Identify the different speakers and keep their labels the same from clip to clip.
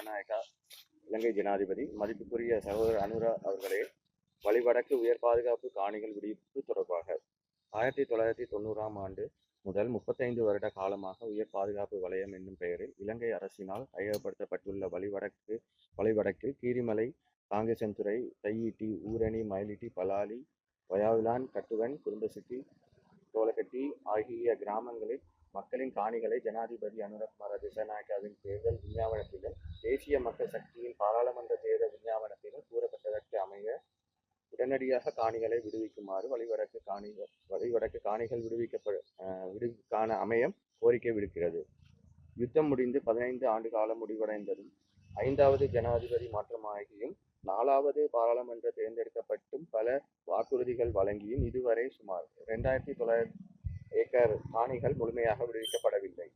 Speaker 1: திசநாயக்கா இலங்கை ஜனாதிபதி மதிப்புக்குரிய சகோதரர் அனுரா அவர்களே வழிவடக்கு உயர் பாதுகாப்பு காணிகள் விடுவிப்பு தொடர்பாக ஆயிரத்தி தொள்ளாயிரத்தி தொண்ணூறாம் ஆண்டு முதல் முப்பத்தைந்து வருட காலமாக உயர் பாதுகாப்பு வலயம் என்னும் பெயரில் இலங்கை அரசினால் கையகப்படுத்தப்பட்டுள்ள வழிவடக்கு வழிவடக்கில் கீரிமலை காங்கேசன்துறை தையீட்டி ஊரணி மயிலிட்டி பலாலி வயாவிலான் கட்டுவன் குடும்பசிட்டி தோலகட்டி ஆகிய கிராமங்களில் மக்களின் காணிகளை ஜனாதிபதி அனுரகுமார திசநாயக்காவின் தேர்தல் விஞ்ஞாபனத்திலும் தேசிய மக்கள் சக்தியின் பாராளுமன்ற தேர்தல் விஞ்ஞாபனத்திலும் கூறப்பட்டதற்கு அமைய உடனடியாக காணிகளை விடுவிக்குமாறு வழிவடக்கு காணிகள் வழிவடக்கு காணிகள் விடுவிக்கப்பட விடுவிக்கான அமையம் கோரிக்கை விடுக்கிறது. யுத்தம் முடிந்து பதினைந்து ஆண்டு காலம் முடிவடைந்ததும் ஐந்தாவது ஜனாதிபதி மாற்றமாகியும் நாலாவது பாராளுமன்ற தேர்ந்தெடுக்கப்பட்டும் பல வாக்குறுதிகள் வழங்கியும் இதுவரை சுமார் இரண்டாயிரத்தி தொள்ளாயிரத்தி ஏக்கர் காணிகள் முழுமையாக விடுவிக்கப்படவில்லை.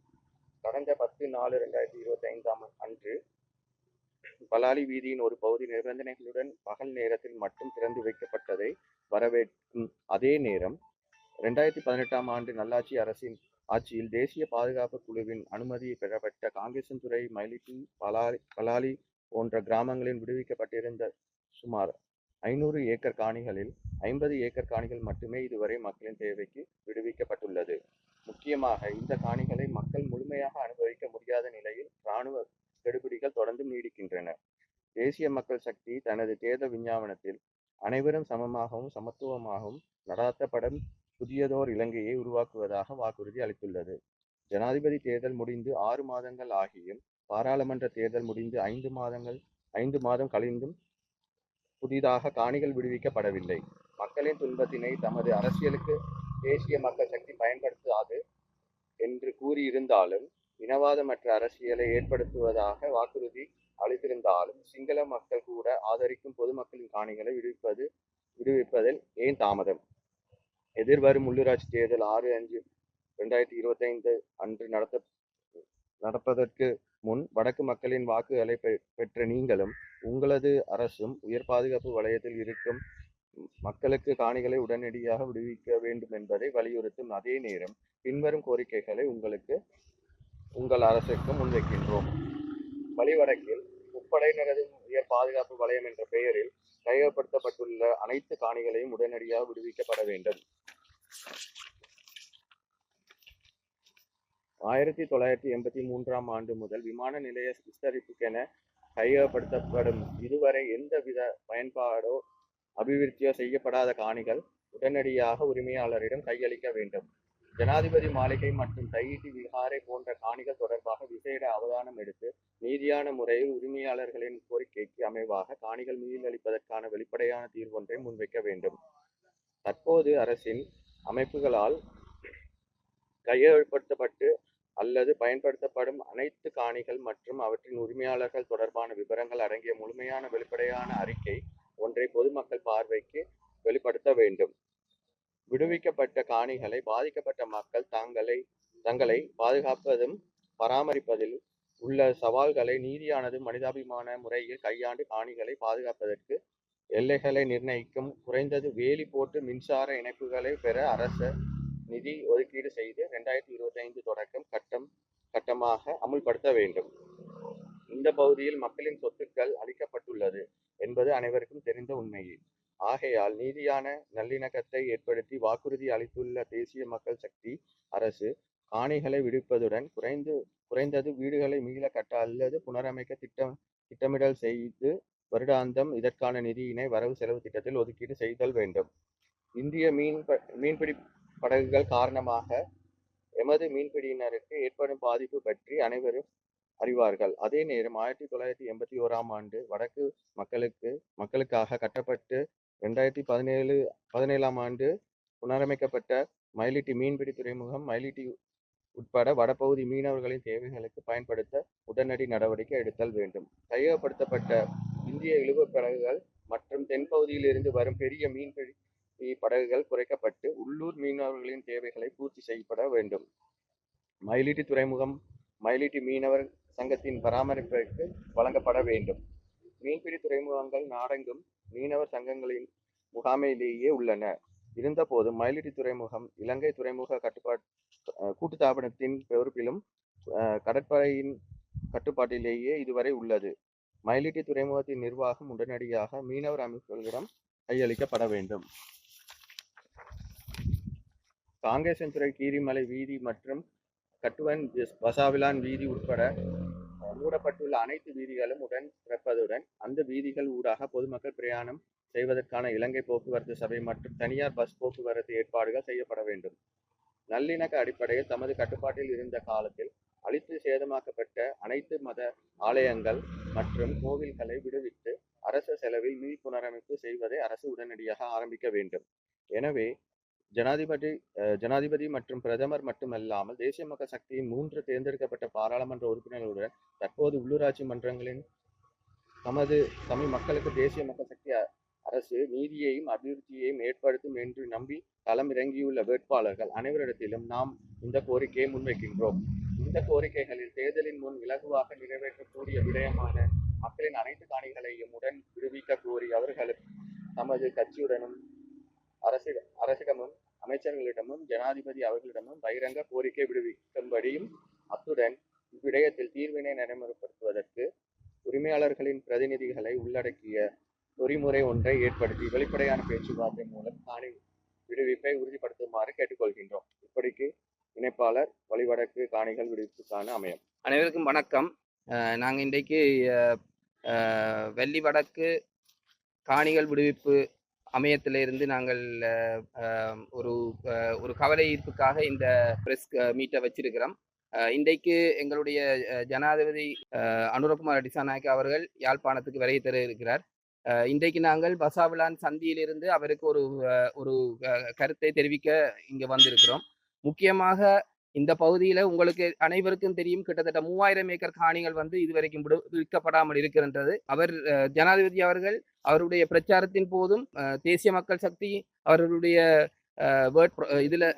Speaker 1: கடந்த பத்து நாலு ரெண்டாயிரத்தி இருபத்தி ஐந்தாம் அன்று பலாலி வீதியின் ஒரு பகுதி நிபந்தனைகளுடன் பகல் நேரத்தில் மட்டும் திறந்து வைக்கப்பட்டதை வரவேற்கும் அதே நேரம் ரெண்டாயிரத்தி பதினெட்டாம் ஆண்டு நல்லாட்சி அரசின் ஆட்சியில் தேசிய பாதுகாப்பு குழுவின் அனுமதியை பெறப்பட்ட காங்கேசன்துறை மயிலிட்டி பலாலி பலாலி போன்ற கிராமங்களில் விடுவிக்கப்பட்டிருந்த சுமார் ஐநூறு ஏக்கர் காணிகளில் ஐம்பது ஏக்கர் காணிகள் மட்டுமே இதுவரை மக்களின் தேவைக்கு விடுவிக்கப்பட்டுள்ளது. முக்கியமாக இந்த காணிகளை மக்கள் முழுமையாக அனுபவிக்க முடியாத நிலையில் இராணுவ கெடுபிடிகள் தொடர்ந்து நீடிக்கின்றன. தேசிய மக்கள் சக்தி தனது தேர்தல் விஞ்ஞாபனத்தில் அனைவரும் சமமாகவும் சமத்துவமாகவும் நடாத்தப்படும் புதியதோர் இலங்கையை உருவாக்குவதாக வாக்குறுதி அளித்துள்ளது. ஜனாதிபதி தேர்தல் முடிந்து ஆறு மாதங்கள் ஆகியும் பாராளுமன்ற தேர்தல் முடிந்து ஐந்து மாதங்கள் ஐந்து மாதம் கழிந்தும் புதிதாக காணிகள் விடுவிக்கப்படவில்லை. மக்களின் துன்பத்தினை தமது அரசியலுக்கு தேசிய மக்கள் சக்தி பயன்படுத்தாது என்று கூறியிருந்தாலும் இனவாதமற்ற அரசியலை ஏற்படுத்துவதாக வாக்குறுதி அளித்திருந்தாலும் சிங்கள மக்கள் கூட ஆதரிக்கும் பொதுமக்களின் காணிகளை விடுவிப்பது விடுவிப்பதில் ஏன் தாமதம்? எதிர்வரும் உள்ளூராட்சி தேர்தல் ஆறு அஞ்சு ரெண்டாயிரத்தி இருபத்தைந்து அன்று நடத்த நடப்பதற்கு முன் வடக்கு மக்களின் வாக்குகளை பெற்ற நீங்களும் உங்களது அரசும் உயர் பாதுகாப்பு வலயத்தில் இருக்கும் மக்களுக்கு காணிகளை உடனடியாக விடுவிக்க வேண்டும் என்பதை வலியுறுத்தும் அதே நேரம் பின்வரும் கோரிக்கைகளை உங்களுக்கு உங்கள் அரசுக்கு முன்வைக்கின்றோம். வழிவடக்கில் முப்படையினரது உயர் பாதுகாப்பு வலயம் என்ற பெயரில் கையகப்படுத்தப்பட்டுள்ள அனைத்து காணிகளையும் உடனடியாக விடுவிக்கப்பட வேண்டும். ஆயிரத்தி தொள்ளாயிரத்தி எண்பத்தி மூன்றாம் ஆண்டு முதல் விமான நிலைய விஸ்தரிப்புக்கென கையகப்படுத்தப்படும். இதுவரை எந்தவித பயன்பாடோ அபிவிருத்தியோ செய்யப்படாத காணிகள் உடனடியாக உரிமையாளரிடம் கையளிக்க வேண்டும். ஜனாதிபதி மாளிகை மற்றும் தையிட்டி விஹாரை போன்ற காணிகள் தொடர்பாக விசேட அவதானம் எடுத்து நீதியான முறையில் உரிமையாளர்களின் கோரிக்கைக்கு அமைவாக காணிகள் மீதளிப்பதற்கான வெளிப்படையான தீர்வொன்றை முன்வைக்க வேண்டும். தற்போது அரசின் அமைப்புகளால் கையகப்படுத்தப்பட்டு அல்லது பயன்படுத்தப்படும் அனைத்து காணிகள் மற்றும் அவற்றின் உரிமையாளர்கள் தொடர்பான விவரங்கள் அடங்கிய முழுமையான வெளிப்படையான அறிக்கை ஒன்றை பொதுமக்கள் பார்வைக்கு வெளிப்படுத்த வேண்டும். விடுவிக்கப்பட்ட காணிகளை பாதிக்கப்பட்ட மக்கள் தங்களை தங்களை பாதுகாப்பதும் பராமரிப்பதில் உள்ள சவால்களை நீதியானது மனிதாபிமான முறையில் கையாண்டு காணிகளை பாதுகாப்பதற்கு எல்லைகளை நிர்ணயிக்கும் குறைந்தது வேலி போட்டு மின்சார இணைப்புகளை பெற அரச நிதி ஒதுக்கீடு செய்து ரெண்டாயிரத்தி இருபத்தி ஐந்து தொடக்கம் கட்டம் கட்டமாக அமுல்படுத்த வேண்டும். இந்த பகுதியில் மக்களின் சொத்துக்கள் அளிக்கப்பட்டுள்ளது என்பது அனைவருக்கும் தெரிந்த உண்மையே. ஆகையால் நீதியான நல்லிணக்கத்தை ஏற்படுத்தி வாக்குறுதி அளித்துள்ள தேசிய மக்கள் சக்தி அரசு காணிகளை விடுப்பதுடன் குறைந்து குறைந்தது வீடுகளை மீள கட்ட அல்லது புனரமைக்க திட்டம் திட்டமிடல் செய்து வருடாந்தம் இதற்கான நிதியினை வரவு செலவு திட்டத்தில் ஒதுக்கீடு செய்தல் வேண்டும். இந்திய மீன் ப- மீன்பிடி படகுகள் காரணமாக எமது மீன்பிடியினருக்கு ஏற்படும் பாதிப்பு பற்றி அனைவரும் அறிவார்கள். அதே நேரம் ஆயிரத்தி தொள்ளாயிரத்தி எண்பத்தி ஓராம் ஆண்டு வடக்கு மக்களுக்கு மக்களுக்காக கட்டப்பட்டு ரெண்டாயிரத்தி பதினேழு பதினேழாம் ஆண்டு புனரமைக்கப்பட்ட மயிலிட்டி மீன்பிடி துறைமுகம் மயிலிட்டி உட்பட வடபகுதி மீனவர்களின் தேவைகளுக்கு பயன்படுத்த உடனடி நடவடிக்கை எடுத்தல் வேண்டும். கையகப்படுத்தப்பட்ட இந்திய இழுவு படகுகள் மற்றும் தென்பகுதியில் இருந்து வரும் பெரிய மீன்பிடி படகுகள் குறைக்கப்பட்டு உள்ளூர் மீனவர்களின் தேவைகளை பூர்த்தி செய்யப்பட வேண்டும். மயிலிட்டி துறைமுகம் மயிலிட்டி மீனவர் சங்கத்தின் பராமரிப்பிற்கு வழங்கப்பட வேண்டும். மீன்பிடி துறைமுகங்கள் நாடெங்கும் மீனவர் சங்கங்களின் முகாமையிலேயே உள்ளன. இருந்தபோது மயிலிட்டி துறைமுகம் இலங்கை துறைமுக கட்டுப்பாட்டு கூட்டுத்தாபனத்தின் பொறுப்பிலும் அஹ் கடற்படையின் கட்டுப்பாட்டிலேயே இதுவரை உள்ளது. மயிலிட்டி துறைமுகத்தின் நிர்வாகம் உடனடியாக மீனவர் அமைப்புகளிடம் கையளிக்கப்பட வேண்டும். காங்கேசன்துறை கீரிமலை வீதி மற்றும் கட்டுவன் பசாவிலான் வீதி உட்பட மூடப்பட்டுள்ள அனைத்து வீதிகளும் உடன் திறப்பதுடன் அந்த வீதிகள் ஊடாக பொதுமக்கள் பிரயாணம் செய்வதற்கான இலங்கை போக்குவரத்து சபை மற்றும் தனியார் பஸ் போக்குவரத்து ஏற்பாடுகள் செய்யப்பட வேண்டும். நல்லிணக்க அடிப்படையில் தமது கட்டுப்பாட்டில் இருந்த காலத்தில் அழித்து சேதமாக்கப்பட்ட அனைத்து மத ஆலயங்கள் மற்றும் கோவில்களை விடுவித்து அரசு செலவில் மீள் புனரமைப்பு செய்வதை அரசு உடனடியாக ஆரம்பிக்க வேண்டும். எனவே ஜனாதிபதி ஜனாதிபதி மற்றும் பிரதமர் மட்டுமல்லாமல் தேசிய மக்கள் சக்தியின் மூன்று தேர்ந்தெடுக்கப்பட்ட பாராளுமன்ற உறுப்பினர்களுடன் தற்போது உள்ளூராட்சி மன்றங்களின் தமது தமிழ் மக்களுக்கு தேசிய மக்கள் சக்தி அரசு நீதியையும் அபிவிருத்தியையும் ஏற்படுத்தும் என்று நம்பி களமிறங்கியுள்ள வேட்பாளர்கள் அனைவரிடத்திலும் நாம் இந்த கோரிக்கையை முன்வைக்கின்றோம். இந்த கோரிக்கைகளில் தேர்தலின் முன் இலகுவாக நிறைவேற்றக்கூடிய விடயமான மக்களின் அனைத்து காணிகளையும் உடன் விடுவிக்க கோரி அவர்களும் தமது கட்சியுடனும் அரசிடம் அரசிடமும் அமைச்சர்களிடமும் ஜனாதிபதி அவர்களிடமும் பகிரங்க கோரிக்கை விடுவிக்கும்படியும் அத்துடன் இவ்விடயத்தில் தீர்வினை நடைமுறைப்படுத்துவதற்கு உரிமையாளர்களின் பிரதிநிதிகளை உள்ளடக்கிய பொறிமுறை ஒன்றை ஏற்படுத்தி வெளிப்படையான பேச்சுவார்த்தை மூலம் காணி விடுவிப்பை உறுதிப்படுத்துமாறு கேட்டுக்கொள்கின்றோம். இப்படிக்கு இணைப்பாளர் வழிவடக்கு காணிகள் விடுவிப்புக்கான அமையம்.
Speaker 2: அனைவருக்கும் வணக்கம். நாங்கள் இன்றைக்கு வெள்ளி வடக்கு காணிகள் விடுவிப்பு அமையத்திலிருந்து நாங்கள் ஒரு ஒரு கவலை ஈர்ப்புக்காக இந்த ப்ரெஸ் மீட்டை வச்சிருக்கிறோம். இன்றைக்கு எங்களுடைய ஜனாதிபதி அஹ், அனுரகுமார் டிசாநாயக்க அவர்கள் யாழ்ப்பாணத்துக்கு வருகை தர இருக்கிறார். இன்றைக்கு நாங்கள் பசாவிலான் சந்தியிலிருந்து அவருக்கு ஒரு ஒரு கருத்தை தெரிவிக்க இங்கே வந்திருக்கிறோம். முக்கியமாக இந்த பகுதியில் உங்களுக்கு அனைவருக்கும் தெரியும் கிட்டத்தட்ட மூவாயிரம் ஏக்கர் காணிகள் வந்து இதுவரைக்கும் விடு விற்கப்படாமல் இருக்கின்றது. அவர் ஜனாதிபதி அவர்கள் அவருடைய பிரச்சாரத்தின் போதும் தேசிய மக்கள் சக்தி அவர்களுடைய வேர்ட் இதில்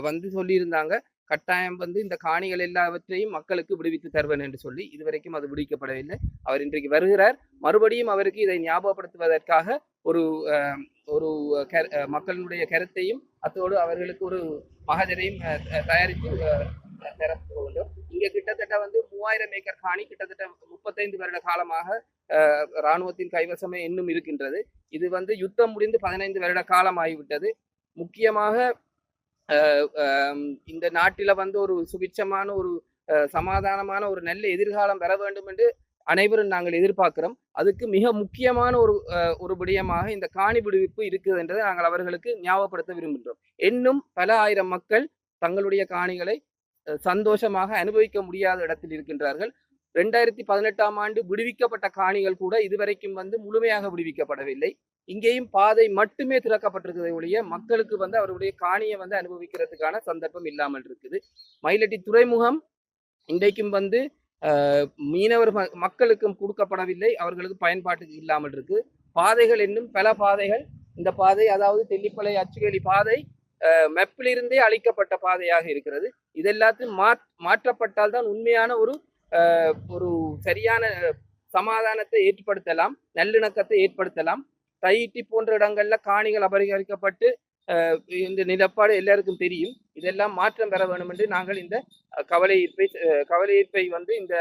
Speaker 2: வந்து சொல்லியிருந்தாங்க. கட்டாயம் வந்து இந்த காணிகள் எல்லாவற்றையும் மக்களுக்கு விடுவித்து தருவேன் என்று சொல்லி இதுவரைக்கும் அது விடுவிக்கப்படவில்லை. அவர் இன்றைக்கு வருகிறார். மறுபடியும் அவருக்கு இதை ஞாபகப்படுத்துவதற்காக ஒரு அஹ், ஒரு மக்களுடைய கருத்தையும் அத்தோடு அவர்களுக்கு ஒரு மகஜரையும் அஹ், தயாரித்து அஹ், வேண்டும் இங்க கிட்டத்தட்ட வந்து மூவாயிரம் ஏக்கர் காணி கிட்டத்தட்ட முப்பத்தைந்து வருட காலமாக அஹ், இராணுவத்தின் கைவசமே இன்னும் இருக்கின்றது. இது வந்து யுத்தம் முடிந்து பதினைந்து வருட காலம் ஆகிவிட்டது முக்கியமாக அஹ், இந்த நாட்டில வந்து ஒரு சுபிட்சமான ஒரு அஹ், சமாதானமான ஒரு நல்ல எதிர்காலம் பெற வேண்டும் என்று அனைவரும் நாங்கள் எதிர்பார்க்கிறோம். அதுக்கு மிக முக்கியமான ஒரு அஹ், ஒரு விடயமாக இந்த காணி விடுவிப்பு இருக்குது என்றதை நாங்கள் அவர்களுக்கு ஞாபகப்படுத்த விரும்புகின்றோம். இன்னும் பல ஆயிரம் மக்கள் தங்களுடைய காணிகளை சந்தோஷமாக அனுபவிக்க முடியாத இடத்தில் இருக்கின்றார்கள். ரெண்டாயிரத்தி பதினெட்டாம் ஆண்டு விடுவிக்கப்பட்ட காணிகள் கூட இதுவரைக்கும் வந்து முழுமையாக விடுவிக்கப்படவில்லை. இங்கேயும் பாதை மட்டுமே திறக்கப்பட்டிருக்கிறதை ஒழிய மக்களுக்கு வந்து அவருடைய காணியை வந்து அனுபவிக்கிறதுக்கான சந்தர்ப்பம் இல்லாமல் இருக்குது. மயிலட்டி துறைமுகம் இன்றைக்கும் வந்து மீனவர் ம- மக்களுக்கும் கொடுக்கப்படவில்லை. அவர்களுக்கு பயன்பாட்டுக்கு இல்லாமல் இருக்கு. பாதைகள் இன்னும் பல பாதைகள் இந்த பாதை அதாவது தெல்லிப்பளை அச்சுவேலி பாதை மெப்பிலிருந்தே அழிக்கப்பட்ட பாதையாக இருக்கிறது. இதெல்லாத்தையும் மாற் மாற்றப்பட்டால் தான் உண்மையான ஒரு ஒரு சரியான சமாதானத்தை ஏற்படுத்தலாம் நல்லிணக்கத்தை ஏற்படுத்தலாம். தையிட்டி போன்ற இடங்கள்ல காணிகள் அபகரிக்கப்பட்டு அஹ், இந்த நிலப்பாடு எல்லாருக்கும் தெரியும். இதெல்லாம் மாற்றம் பெற வேண்டும் என்று நாங்கள் இந்த கவலை ஈர்ப்பை கவலை ஈர்ப்பை வந்து இந்த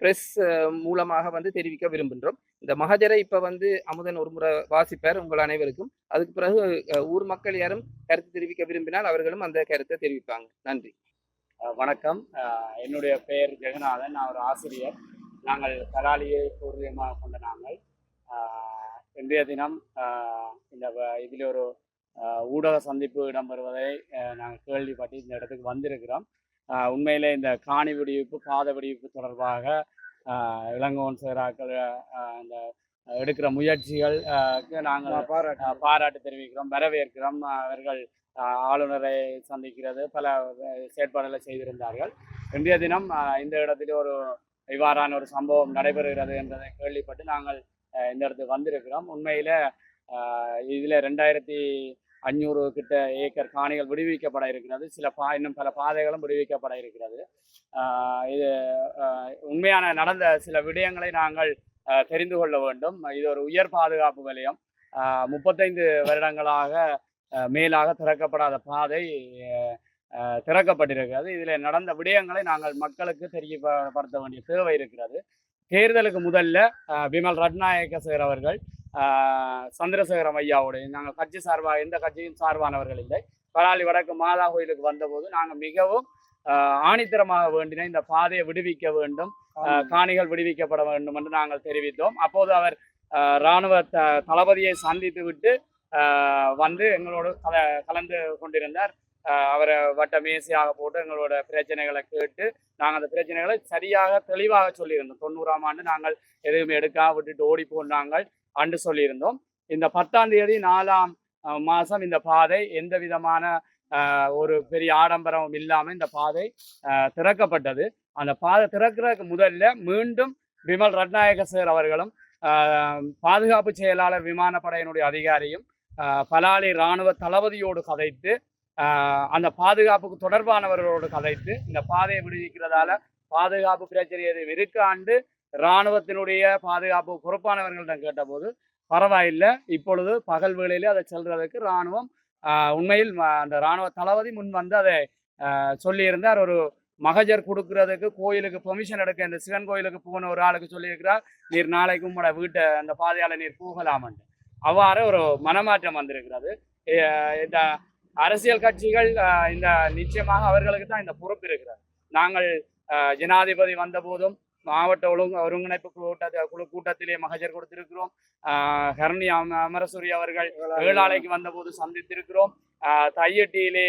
Speaker 2: பிரஸ் மூலமாக வந்து தெரிவிக்க விரும்புகின்றோம் இந்த மகஜரை இப்ப வந்து அமுதன் ஒரு முறை வாசிப்பார் உங்கள் அனைவருக்கும். அதுக்கு பிறகு ஊர் மக்கள் யாரும் கருத்து தெரிவிக்க விரும்பினால் அவர்களும் அந்த கருத்தை தெரிவிப்பாங்க. நன்றி.
Speaker 3: வணக்கம். என்னுடைய பெயர் ஜெகநாதன். நான் ஒரு ஆசிரியர். நாங்கள் கலாலியை பூர்வீகமாக கொண்ட நாங்கள். இன்றைய தினம் இந்த இதில் ஒரு ஊடக சந்திப்பு இடம்பெறுவதை நாங்கள் கேள்விப்பட்டு இந்த இடத்துக்கு வந்திருக்கிறோம். உண்மையிலே இந்த காணி வெடிவிப்பு காத வெடிவிப்பு தொடர்பாக அஹ் இளங்கோவன் சேராக்கள் அஹ் இந்த எடுக்கிற முயற்சிகள் நாங்கள் பாராட்டு தெரிவிக்கிறோம் வரவேற்கிறோம். அவர்கள் ஆளுநரை சந்திக்கிறது பல செயற்பாடுகளை செய்திருந்தார்கள். இன்றைய தினம் இந்த இடத்தில் ஒரு இவ்வாறான ஒரு சம்பவம் நடைபெறுகிறது என்றதை கேள்விப்பட்டு நாங்கள் இந்த இடத்துக்கு வந்திருக்கிறோம். உண்மையில இதுல ரெண்டாயிரத்தி அஞ்சூறு கிட்ட ஏக்கர் காணிகள் விடுவிக்கப்பட இருக்கிறது. சில பா இன்னும் பல பாதைகளும் விடுவிக்கப்பட இருக்கிறது. இது உண்மையான நடந்த சில விடயங்களை நாங்கள் அஹ், தெரிந்து கொள்ள வேண்டும். இது ஒரு உயர் பாதுகாப்பு வலயம். முப்பத்தைந்து வருடங்களாக மேலாக திறக்கப்படாத பாதை திறக்கப்பட்டிருக்கிறது. இதில் நடந்த விடயங்களை நாங்கள் மக்களுக்கு தெரியப்படுத்த வேண்டிய தேவை இருக்கிறது. தேர்தலுக்கு முதல்ல விமல் ரட்நாயக்க சேர் அவர்கள் சந்திரசேகரம் ஐயாவுடைய நாங்கள் கட்சி சார்பாக எந்த கட்சியும் சார்பானவர்கள் இல்லை. பலாலி வடக்கு மாதா கோயிலுக்கு வந்தபோது நாங்கள் மிகவும் ஆணித்தரமாக வேண்டின இந்த பாதையை விடுவிக்க வேண்டும். காணிகள் விடுவிக்கப்பட வேண்டும் என்று நாங்கள் தெரிவித்தோம். அப்போது அவர் இராணுவ த தளபதியை சந்தித்து விட்டு வந்து எங்களோடு கல கலந்து கொண்டிருந்தார். அவரை வட்ட மேசையாக போட்டு எங்களோட பிரச்சனைகளை கேட்டு நாங்கள் அந்த பிரச்சனைகளை சரியாக தெளிவாக சொல்லியிருந்தோம். தொண்ணூறாம் ஆண்டு நாங்கள் எதுவுமே எடுக்காம விட்டுட்டு ஓடி போனாங்கள் அன்று சொல்லியிருந்தோம். இந்த பத்தாம் தேதி நாலாம் மாதம் மாசம் இந்த பாதை எந்த விதமான ஒரு பெரிய ஆடம்பரமும் இல்லாமல் இந்த பாதை அஹ், திறக்கப்பட்டது. அந்த பாதை திறக்கிறதுக்கு முதல்ல மீண்டும் விமல் ரட்நாயக சார் அவர்களும் பாதுகாப்பு செயலாளர் விமானப்படையினுடைய அதிகாரியும் பலாலி இராணுவ தளபதியோடு கதைத்து அந்த பாதுகாப்புக்கு தொடர்பானவர்களோடு கதைத்து இந்த பாதையை விடுவிக்கிறதால பாதுகாப்பு பிரச்சனை எதுவும் இருக்காண்டு இராணுவத்தினுடைய பாதுகாப்பு பொறுப்பானவர்களிடம் கேட்டபோது பரவாயில்லை. இப்பொழுது பகல் வேளையிலே அதை செல்றதுக்கு இராணுவம் உண்மையில் அந்த இராணுவ தளபதி முன் வந்து அதை சொல்லியிருந்தார். ஒரு மகஜர் கொடுக்கறதுக்கு கோயிலுக்கு பெர்மிஷன் எடுக்க இந்த சிவன் கோயிலுக்கு போன ஒரு ஆளுக்கு சொல்லியிருக்கிறார். நீர் நாளைக்கு உங்களோட வீட்டை அந்த பாதையால் நீர் போகலாமன்ட்டு. அவ்வாறு ஒரு மனமாற்றம் வந்திருக்கிறது. இந்த அரசியல் கட்சிகள் இந்த நிச்சயமாக அவர்களுக்கு தான் இந்த பொறுப்பு இருக்கிறது. நாங்கள் ஜனாதிபதி வந்தபோதும் மாவட்ட ஒழுங்கு ஒருங்கிணைப்பு கூட்ட குழு கூட்டத்திலே மகஜர் கொடுத்திருக்கிறோம். ஹரணி அம அமரசூரி அவர்கள் ஏழாலைக்கு வந்தபோது சந்தித்திருக்கிறோம். தையட்டியிலே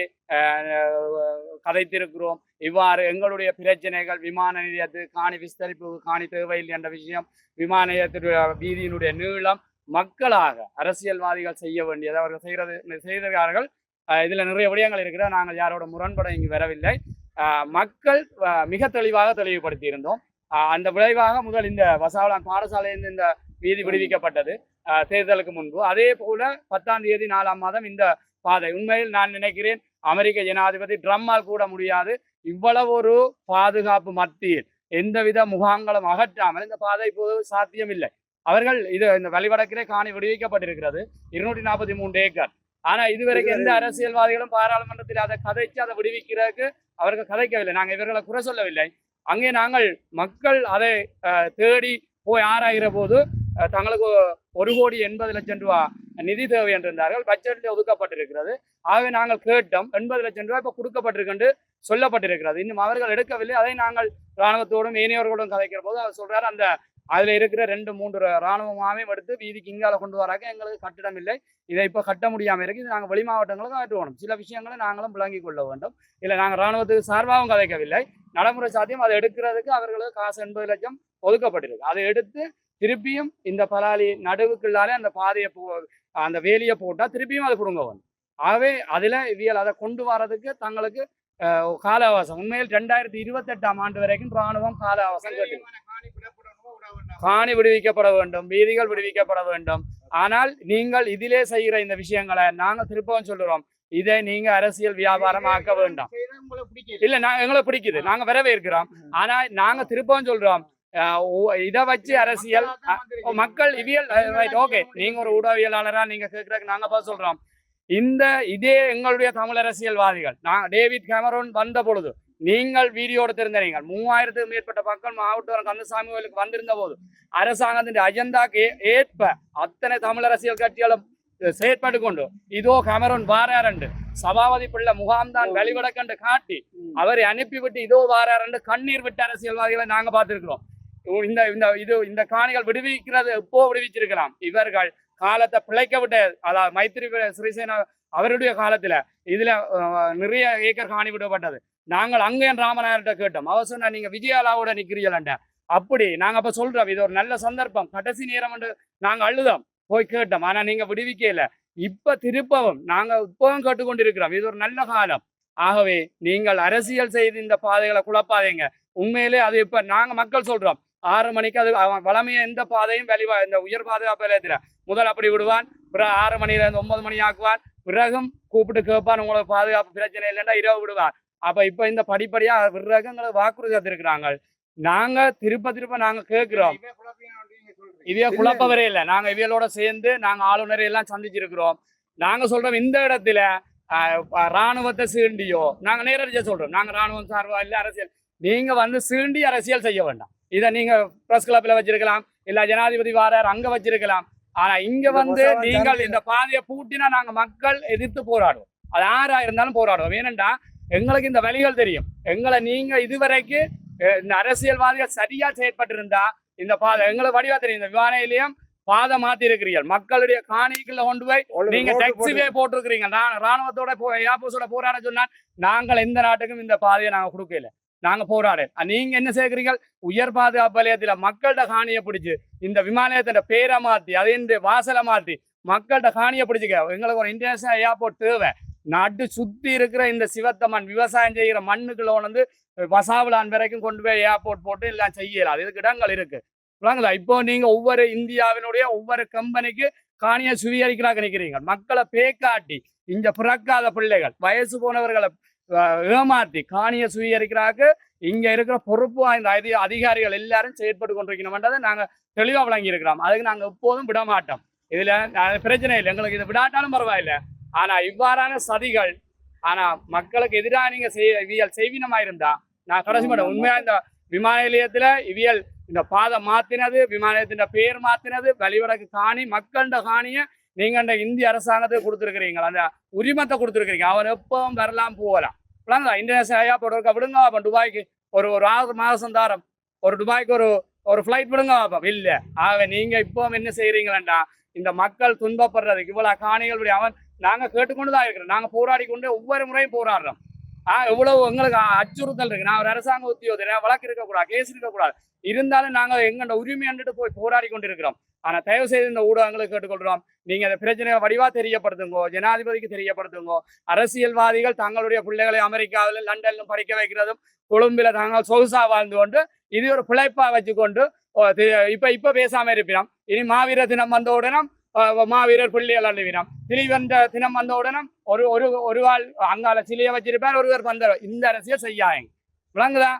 Speaker 3: கதைத்திருக்கிறோம். இவ்வாறு எங்களுடைய பிரச்சனைகள் விமான நிலையத்து காணி விஸ்தரிப்பு காணி தேவையில்லை என்ற விஷயம் விமான நிலையத்துடைய வீதியினுடைய நீளம் மக்களாக அரசியல்வாதிகள் செய்ய வேண்டியது. அவர்கள் செய்கிறது செய்திருக்கிறார்கள். இதுல நிறைய விடயங்கள் இருக்கிற நாங்கள் யாரோட முரண்பட இங்கு வரவில்லை. மக்கள் மிக தெளிவாக தெளிவுபடுத்தி இருந்தோம் அந்த விளைவாக முதல் இந்த வசாவளான் பாடசாலையில் இந்த வீதி விடுவிக்கப்பட்டது. தேர்தலுக்கு முன்பு. அதே போல பத்தாம் தேதி நாலாம் மாதம் இந்த பாதை. உண்மையில் நான் நினைக்கிறேன் அமெரிக்க ஜனாதிபதி ட்ரம்மால் கூட முடியாது. இவ்வளவு ஒரு பாதுகாப்பு மத்தியில் எந்தவித முகாங்களும் அகற்றாமல் இந்த பாதை இப்போது சாத்தியமில்லை. அவர்கள் இது இந்த வழிவடக்கிலே காணி விடுவிக்கப்பட்டிருக்கிறது. இருநூற்றி நாற்பத்தி மூன்று ஏக்கர். ஆனா இதுவரைக்கும் எந்த அரசியல்வாதிகளும் பாராளுமன்றத்தில் அதை கதைச்சு அதை விடுவிக்கிறதுக்கு அவர்கள் கதைக்கவில்லை. நாங்கள் இவர்களை குறை சொல்லவில்லை. அங்கே நாங்கள் மக்கள் அதை தேடி போய் ஆராய்கிற போது தங்களுக்கு ஒரு கோடி எண்பது லட்சம் ரூபா நிதி தேவை என்றிருந்தார்கள். பட்ஜெட்டில் ஒதுக்கப்பட்டிருக்கிறது. ஆகவே நாங்கள் கேட்டோம் எண்பது லட்சம் ரூபாய் இப்போ கொடுக்கப்பட்டிருக்கு சொல்லப்பட்டிருக்கிறது. இன்னும் அவர்கள் எடுக்கவில்லை. அதை நாங்கள் இராணுவத்தோடும் ஏனையோர்களோடும் கதைக்கிற போது அவர் சொல்றாரு அந்த அதுல இருக்கிற ரெண்டு மூன்று இராணுவமாவையும் எடுத்து வீதிக்கு இங்கால கொண்டு வராக்க எங்களுக்கு கட்டிடம் இல்லை. இதை இப்போ கட்ட முடியாம இருக்கு. இது நாங்கள் வெளி மாவட்டங்களுக்கு காட்டுவோம். சில விஷயங்களை நாங்களும் விளங்கிக் கொள்ள வேண்டும். இல்லை நாங்கள் இராணுவத்துக்கு சார்பாகவும் கதைக்கவில்லை. நடைமுறை சாத்தியம் அதை எடுக்கிறதுக்கு அவர்களுக்கு காசு எண்பது லட்சம் ஒதுக்கப்பட்டிருக்கு. அதை எடுத்து திருப்பியும் இந்த பலாலி நடுவுக்குள்ளாலே அந்த பாதையை போ அந்த வேலியை போட்டா திருப்பியும் அது பிடுங்க வரும். ஆகவே அதுல இவியல் அதை கொண்டு வரதுக்கு தங்களுக்கு கால அவகாசம். உண்மையில் ரெண்டாயிரத்தி இருபத்தெட்டாம் ஆண்டு வரைக்கும் ராணுவம் கால அவகாசம் கேட்டு காணி விடுவிக்கப்பட வேண்டும் வீதிகள் விடுவிக்கப்பட வேண்டும். ஆனால் நீங்கள் இதிலே செய்கிற இந்த விஷயங்களை நாங்க திருப்பவும் சொல்லுறோம். இதை நீங்க அரசியல் வியாபாரம் ஆக்க வேண்டாம். இல்ல நாங்க எங்களை பிடிக்குது. நாங்க வரவேற்கிறோம். ஆனா நாங்க திருப்பவும் சொல்றோம். இதை வச்சு அரசியல் மக்கள் இவியல் ஓகே நீங்க ஒரு ஊடகவியலாளரா நீங்க கேட்கறதுக்கு நாங்க பார்த்து சொல்றோம். இந்த இதே எங்களுடைய தமிழ் அரசியல்வாதிகள் நான் டேவிட் கேமரோன் வந்த பொழுது நீங்கள் வீடியோ எடுத்திருந்தீங்க மூவாயிரத்துக்கு மேற்பட்ட மக்கள் மாவட்டம் கந்தசாமி கோயிலுக்கு வந்திருந்த போது அரசாங்கத்தின் அஜெண்டாக்கு ஏற்ப அத்தனை தமிழ் அரசியல் கட்சிகளும் செயற்பட்டு கொண்டு இதோ கேமரோன் வாராரண்டு. சபாபதி பிள்ளை முகாம்தான் வெளிவடக்கண்டு காட்டி அவரை அனுப்பிவிட்டு இதோ வாராரண்டு கண்ணீர் விட்ட அரசியல்வாதிகளை நாங்க பார்த்திருக்கிறோம். இந்த இந்த இது இந்த காணிகள் விடுவிக்கிறது எப்போ விடுவிச்சிருக்கலாம்? இவர்கள் காலத்தை பிழைக்க விட்ட அதாவது மைத்திரி சிறிசேனா அவருடைய காலத்தில் இதில் நிறைய ஏக்கர் காணி விடப்பட்டது நாங்கள் அங்கேயும் ராமநாயர்கிட்ட கேட்டோம். அவர் சொன்னா நீங்கள் விஜயாலாவோட நிக்கிறீங்கள அப்படி நாங்கள் அப்போ சொல்கிறோம் இது ஒரு நல்ல சந்தர்ப்பம். கடைசி நேரம் என்று நாங்கள் அழுதோம். போய் கேட்டோம். ஆனால் நீங்கள் விடுவிக்கல இப்போ திருப்பவும் நாங்கள் இப்பவும் கேட்டுக்கொண்டிருக்கிறோம். இது ஒரு நல்ல காலம். ஆகவே நீங்கள் அரசியல் செய்து இந்த பாதைகளை குழப்பாதீங்க. உண்மையிலே அது இப்போ நாங்கள் மக்கள் சொல்கிறோம் ஆறு மணிக்கு அது அவன் வளமைய எந்த பாதையும் வெளிவா இந்த உயர் பாதுகாப்பு நிலையத்தில் முதல் அப்படி விடுவான். பிற ஆறு மணியிலேருந்து ஒன்பது மணி ஆக்குவான். பிறகும் கூப்பிட்டு கேட்பான் உங்களுக்கு பாதுகாப்பு பிரச்சனை இல்லைன்னா இரவு விடுவான் அப்ப இப்ப இந்த படிப்படியா விடுறதுக்கு எங்களுக்கு வாக்குறுதி தந்திருக்கிறாங்க நாங்க திருப்ப திருப்ப நாங்க கேட்கிறோம் இவைய குழப்பவரே இல்லை. நாங்க இவியலோட சேர்ந்து நாங்க ஆளுநரை எல்லாம் சந்திச்சிருக்கிறோம். நாங்க சொல்றோம் இந்த இடத்துல ராணுவத்தை சீண்டியோ. நாங்க நேரடியாக சொல்றோம். நாங்க ராணுவம் சார்பா இல்ல அரசியல். நீங்க வந்து சீண்டி அரசியல் செய்ய வேண்டாம். இதை நீங்க பிரஸ் கிளப்ல வச்சிருக்கலாம். இல்ல ஜனாதிபதி வாரார் அங்க வச்சிருக்கலாம். ஆனா இங்க வந்து நீங்கள் இந்த பாதையை பூட்டினா நாங்க மக்கள் எதிர்த்து போராடுவோம். அது யாரா இருந்தாலும் போராடுவோம். ஏனென்றா எங்களுக்கு இந்த வழிகள் தெரியும். எங்களை நீங்க இதுவரைக்கு இந்த அரசியல்வாதிகள் சரியா செயற்பட்டிருந்தா இந்த பாதை எங்களுக்கு வடிவா தெரியும். இந்த விமான நிலையம் பாதை மாத்தி இருக்கிறீர்கள் மக்களுடைய காணிக்குள்ள கொண்டு போய் நீங்க டெக்ஸிவே போட்டிருக்கிறீங்க. நான் ராணுவத்தோட போ ஏர்போர்ஸோட போராட சொன்னால் நாங்கள் எந்த நாட்டுக்கும் இந்த பாதையை நாங்க கொடுக்கல. நாங்க போராடு நீங்க என்ன சேர்க்கிறீங்க உயர் பாதுகாப்பு வலயத்தில் மக்கள்கிட்ட காணியை பிடிச்சு இந்த விமானத்தோட பேரை மாத்தி அதே வாசலை மாத்தி மக்கள்கிட்ட காணியை பிடிச்சிக்க. எங்களுக்கு ஒரு இன்டர்நேஷனல் ஏர்போர்ட் தேவை. நடு சுத்தி இருக்கிற இந்த சிவத்த மண் விவசாயம் செய்கிற மண்ணுக்குள்ள வந்து வசாவிலான் வரைக்கும் கொண்டு போய் ஏர்போர்ட் போட்டு எல்லாம் செய்யலாம். அதுக்கு இடங்கள் இருக்கு. விளங்குதா இப்போ நீங்க ஒவ்வொரு இந்தியாவினுடைய ஒவ்வொரு கம்பெனிக்கு காணியை சுவீகரிக்கிறாங்க நினைக்கிறீங்க. மக்களை பேக்காட்டி இங்க பிறக்காத பிள்ளைகள் வயசு போனவர்களை ஏமாத்தி காணியை சுவீகரிக்கிறாக்கு இங்க இருக்கிற பொறுப்பு வாய்ந்த அதி அதிகாரிகள் எல்லாரும் செயற்பட்டு கொண்டிருக்கணும்ன்றதை நாங்க தெளிவா விளங்கி இருக்கிறோம் அதுக்கு நாங்க எப்போதும் விட மாட்டோம் இதுல பிரச்சனை இல்லை. எங்களுக்கு இது விடாட்டாலும் பரவாயில்ல. ஆனா இவ்வாறான சதிகள் ஆனா மக்களுக்கு எதிராக நீங்க செய் இவியல் செய்வினமா இருந்தா நான் கடைசி மாட்டேன் உண்மையா இந்த விமான நிலையத்துல இவியல் இந்த பாதை மாத்தினது விமான நிலையத்தின் பேர் மாத்தினது வழிவடக்கு காணி மக்கள்கிட்ட காணிய நீங்க அந்த இந்திய அரசாங்கத்துக்கு கொடுத்துருக்கிறீங்க அந்த உரிமத்தை கொடுத்துருக்கிறீங்க. அவன் எப்பவும் வரலாம் போகலாம். விளங்குதா? இன்டர்நேஷனல் ஏர்போர்ட் விடுங்க அப்ப துபாய்க்கு ஒரு ஒரு ஆறு மாசம் தாரம். ஒரு துபாய்க்கு ஒரு ஒரு ஃப்ளைட் விடுங்க பாப்போம் இல்ல. ஆக நீங்க இப்போ என்ன செய்யறீங்களா இந்த மக்கள் துன்பப்படுறதுக்கு இவ்வளவு காணிகள் அவன் நாங்க கேட்டுக்கொண்டு தான் இருக்கிறோம். நாங்க போராடி கொண்டு ஒவ்வொரு முறையும் போராடுறோம். எவ்வளவு எங்களுக்கு அச்சுறுத்தல் இருக்கு. நான் ஒரு அரசாங்க உத்தியோகத்தர் வழக்கு இருக்கக்கூடாது கேஸ் இருக்கக்கூடாது. இருந்தாலும் நாங்க எங்கள்ட உரிமை அண்டுட்டு போய் போராடி கொண்டு இருக்கிறோம் ஆனா தயவு செய்து இந்த ஊடகங்களை கேட்டுக்கொள்கிறோம் நீங்க அந்த பிரச்சனையை வடிவா தெரியப்படுத்துங்கோ ஜனாதிபதிக்கு தெரியப்படுத்துங்கோ அரசியல்வாதிகள் தங்களுடைய பிள்ளைகளை அமெரிக்காவில் லண்டன்ல படிக்க வைக்கிறதும் கொழும்பில் தாங்கள் சொகுசா வாழ்ந்து கொண்டு இது ஒரு பிழைப்பா வச்சுக்கொண்டு இப்போ இப்போ இப்ப இப்ப பேசாம இருப்பினோம். இனி மாவீர தினம் வந்த உடனே அஹ், மாவீரர் பிள்ளைகள் அள்ளுவினோம் திலீவந்த தினம் வந்த உடனே ஒரு ஒரு ஒரு ஆள் அங்கால சிலையை வச்சிருப்பார் ஒருவர் வந்தார் இந்த அரசியல் செய்யாங்க விளங்குதா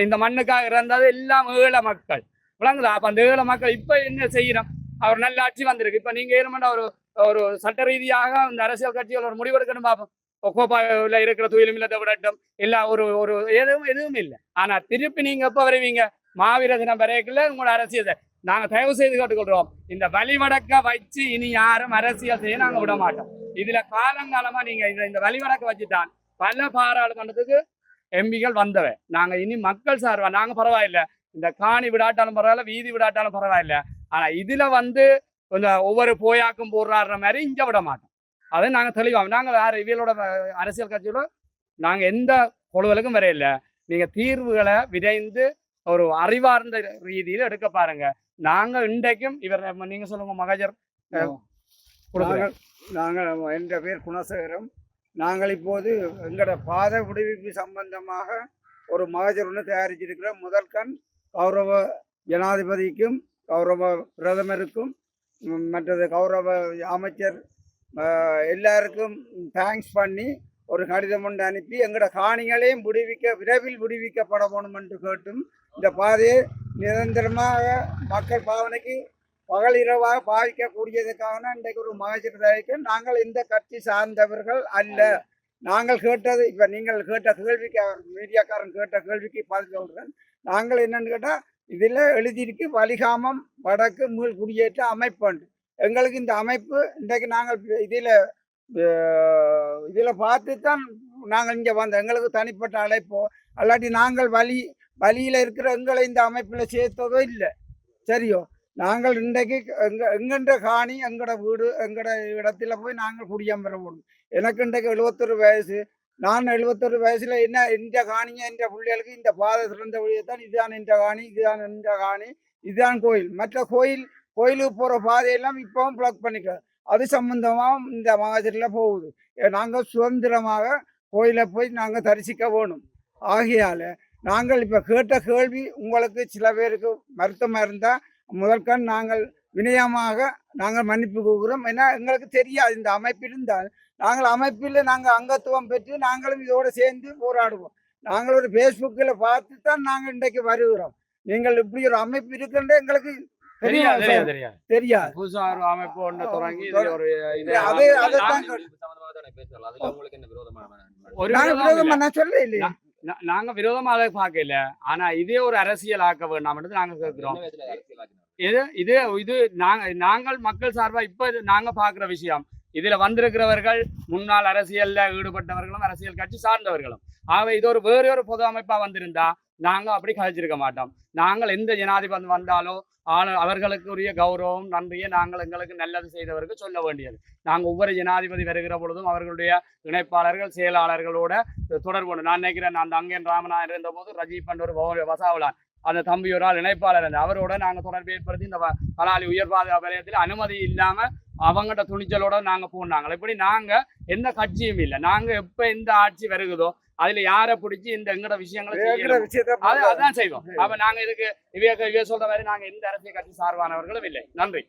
Speaker 3: இந்த- மண்ணுக்காக இறந்தது எல்லாம் ஏழ மக்கள் விளங்குதா அப்ப அந்த ஏழ மக்கள் இப்ப என்ன செய்யறோம் அவர் நல்ல ஆட்சி வந்திருக்கு இப்ப நீங்க ஏழுமண்டா ஒரு ஒரு சட்ட ரீதியாக இந்த அரசியல் கட்சிகள் ஒரு முடிவெடுக்கணும் பார்ப்போம் கோப்பாவில் இருக்கிற துயிலும் இல்லாத விடட்டும் இல்ல ஒரு ஒரு எதுவும் எதுவும் இல்லை ஆனா திருப்பி நீங்க எப்ப வருவீங்க மாவீர தினம் வரைக்குள்ள உங்களோட அரசியல் நாங்க தயவு செய்து கேட்டுக்கொள்றோம். இந்த வழிவடக்க வச்சு இனி யாரும் அரசியல் செய்ய நாங்க விட மாட்டோம். இதுல காலங்காலமா நீங்க இந்த இந்த வழிவடக்க வச்சுட்டான். பல பாராளுமன்றத்துக்கு எம்பிகள் வந்தவ நாங்க இனி மக்கள் சார்பா நாங்க பரவாயில்ல. இந்த காணி விடாட்டாலும் பரவாயில்ல வீதி விடாட்டாலும் பரவாயில்ல. ஆனா இதுல வந்து கொஞ்சம் ஒவ்வொரு போயாக்கும் போடுறாடுற மாதிரி இங்க விட மாட்டோம். அதை நாங்க தெளிவாக நாங்க வேற இவியலோட அரசியல் கட்சியோட நாங்க எந்த குழுவலுக்கும் வரையில்லை. நீங்க தீர்வுகளை விரைந்து ஒரு அறிவார்ந்த ரீதியில் எடுக்க பாருங்க. நாங்க இன்றைக்கும் இவர் நீங்க சொல்லுங்க மகஜர்.
Speaker 4: நாங்கள் நாங்கள் என்ற பேர் குணசேகரம். நாங்கள் இப்போது எங்களோட பாத விடுவிப்பு சம்பந்தமாக ஒரு மகஜர் ஒன்று தயாரிச்சிருக்கிறோம். முதல் கண் கௌரவ ஜனாதிபதிக்கும் கௌரவ பிரதமருக்கும் மற்றது கௌரவ அமைச்சர் எல்லாருக்கும் தேங்க்ஸ் பண்ணி ஒரு கடிதம் ஒன்று அனுப்பி எங்களோட காணிகளையும் விடுவிக்க விரைவில் விடுவிக்கப்பட வேணும் என்று கேட்டும். இந்த பாதையை நிரந்தரமாக மக்கள் பாவனைக்கு பகல் இரவாக பாதிக்கக்கூடியதுக்காக இன்றைக்கு ஒரு மகஜர் தயாரிக்க நாங்கள் இந்த கட்சி சார்ந்தவர்கள் அல்ல. நாங்கள் கேட்டது இப்ப நீங்கள் கேட்ட கேள்விக்கு மீடியாக்காரன் கேட்ட கேள்விக்கு பதில் சொல்றேன். நாங்கள் என்னன்னு கேட்டால் இதில் எழுதியிருக்கு வலிகாமம் வடக்கு மீள் குடியேற்ற அமைப்பு எங்களுக்கு இந்த அமைப்பு இன்றைக்கு நாங்கள் இதில் இதில் பார்த்து தான் நாங்கள் இங்கே வந்தோம். எங்களுக்கு தனிப்பட்ட அழைப்போ அல்லாட்டி நாங்கள் வழி வழியில இருக்கிற எங்களை இந்த அமைப்பில் சேர்த்ததோ இல்லை. சரியோ? நாங்கள் இன்றைக்கு எங்க எங்கென்ற காணி எங்கட வீடு எங்கட இடத்துல போய் நாங்கள் குடியம்பர போகணும் எனக்கு இன்றைக்கு எழுபத்தொரு வயசு. நான் எழுபத்தொரு வயசுல என்ன இந்த காணிங்க என்ற பிள்ளைகளுக்கு இந்த பாதை சிறந்த வழியைத்தான் இதுதான் இந்த காணி இதுதான் இந்த காணி இதுதான் கோயில். மற்ற கோயில் கோயிலுக்கு போற பாதையெல்லாம் இப்பவும் பிளாக் பண்ணிக்கலாம் அது சம்பந்தமாக இந்த மாதிரியில் போகுது. நாங்கள் சுதந்திரமாக கோயிலை போய் நாங்கள் தரிசிக்க வேணும். ஆகையால நாங்கள் இப்போ கேட்ட கேள்வி உங்களுக்கு சில பேருக்கு வருத்தமாக இருந்தால் முதற்கண் நாங்கள் வினயமாக நாங்கள் மன்னிப்பு கூறுகிறோம் ஏன்னா எங்களுக்கு தெரியாது இந்த அமைப்பு இருந்தால். நாங்கள் அமைப்பில் நாங்கள் அங்கத்துவம் பெற்று நாங்களும் இதோடு சேர்ந்து போராடுவோம். நாங்கள் ஒரு ஃபேஸ்புக்கில் பார்த்து தான் நாங்கள் இன்றைக்கு வருகிறோம். நீங்கள் இப்படி ஒரு அமைப்பு இருக்குன்ற எங்களுக்கு
Speaker 3: தெரியாது புதுசா ஒரு அமைப்பு ஒன்று தொடங்கி
Speaker 4: அதே
Speaker 3: விரோதம்.
Speaker 4: நான் சொல்ல இல்லையா
Speaker 3: நாங்க விரோதமா அதை பார்க்கல. ஆனா இதே ஒரு அரசியல் ஆக்க வேண்டாம்னு நாங்க கேட்கிறோம் இது இது இது நாங்க நாங்கள் மக்கள் சார்பா இப்ப நாங்க பாக்குற விஷயம். இதுல வந்திருக்கிறவர்கள் முன்னாள் அரசியல்ல ஈடுபட்டவர்களும் அரசியல் கட்சி சார்ந்தவர்களும். ஆகவே இது ஒரு வேறு ஒரு பொது அமைப்பா வந்திருந்தா நாங்கள் அப்படி கழிச்சிருக்க மாட்டோம். நாங்கள் எந்த ஜனாதிபதி வந்தாலோ ஆள அவர்களுக்கு உரிய கௌரவம் நன்றியை நாங்கள் எங்களுக்கு நல்லது செய்தவருக்கு சொல்ல வேண்டியது. நாங்கள் ஒவ்வொரு ஜனாதிபதி வருகிற பொழுதும் அவர்களுடைய இணைப்பாளர்கள் செயலாளர்களோட தொடர்பு நான் நினைக்கிறேன் நான் அங்கேன் ராமநாதன் இருந்தபோது ரஜீப் என்ற ஒரு வசாவலான் அந்த தம்பி ஒரு ஆள் இணைப்பாளர் இருந்தார். அவரோட நாங்க தொடர்பு ஏற்படுத்தி இந்த பலாலி உயர் பாதுகாப்பு நிலையத்தில் அனுமதி இல்லாம அவங்கள்ட்ட துணிச்சலோட நாங்க போனாங்க இப்படி நாங்க எந்த கட்சியும் இல்லை. நாங்க எப்ப எந்த ஆட்சி வருகுதோ அதுல யாரை பிடிச்சி இந்த எங்கட விஷயங்களை அதான் செய்வோம். அப்ப நாங்க இதுக்கு இவைய இவைய சொல்ற மாதிரி நாங்க எந்த அரசியல் கட்சி சார்பானவர்களும் இல்லை. நன்றி.